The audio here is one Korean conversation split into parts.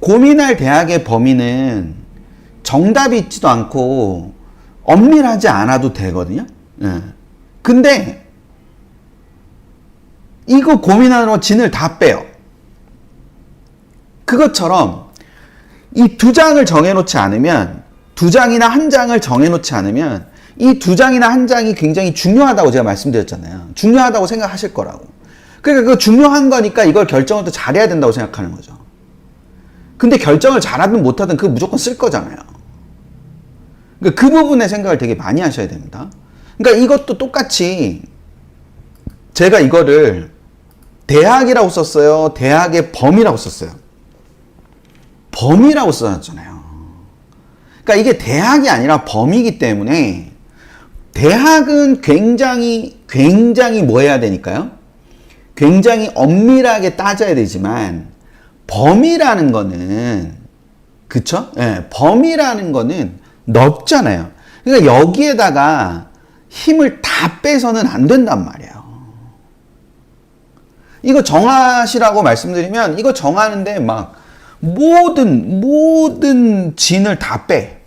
고민할 대학의 범위는 정답이 있지도 않고 엄밀하지 않아도 되거든요. 예. 근데 이거 고민하는 진을 다 빼요. 그것처럼 이 두 장을 정해놓지 않으면 두 장이나 한 장을 정해놓지 않으면 이 두 장이나 한 장이 굉장히 중요하다고 제가 말씀드렸잖아요. 중요하다고 생각하실 거라고. 그러니까 그 중요한 거니까 이걸 결정을 또 잘해야 된다고 생각하는 거죠. 근데 결정을 잘하든 못하든 그거 무조건 쓸 거잖아요. 그러니까 그 부분에 생각을 되게 많이 하셔야 됩니다. 그러니까 이것도 똑같이 제가 이거를 대학이라고 썼어요. 대학의 범위라고 썼어요. 범위라고 써놨잖아요. 그러니까 이게 대학이 아니라 범위이기 때문에 대학은 굉장히 굉장히 뭐 해야 되니까요? 굉장히 엄밀하게 따져야 되지만 범위라는 거는 그쵸? 예, 범위라는 거는 넓잖아요. 그러니까 여기에다가 힘을 다 빼서는 안 된단 말이에요. 이거 정하시라고 말씀드리면 이거 정하는데 막 모든 모든 진을 다 빼.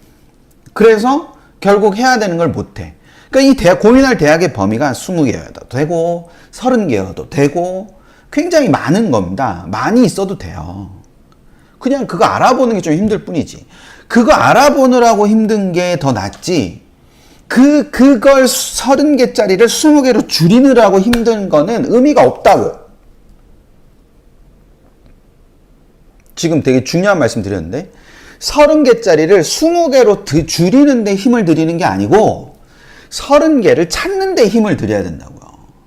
그래서 결국 해야 되는 걸 못 해. 그러니까 이 대학 고민할 대학의 범위가 20개여도 되고 30개여도 되고 굉장히 많은 겁니다. 많이 있어도 돼요. 그냥 그거 알아보는 게 좀 힘들 뿐이지. 그거 알아보느라고 힘든 게 더 낫지. 그, 그걸 30개짜리를 20개로 줄이느라고 힘든 거는 의미가 없다고. 지금 되게 중요한 말씀 드렸는데, 30개짜리를 20개로 줄이는데 힘을 들이는 게 아니고, 30개를 찾는데 힘을 들여야 된다고.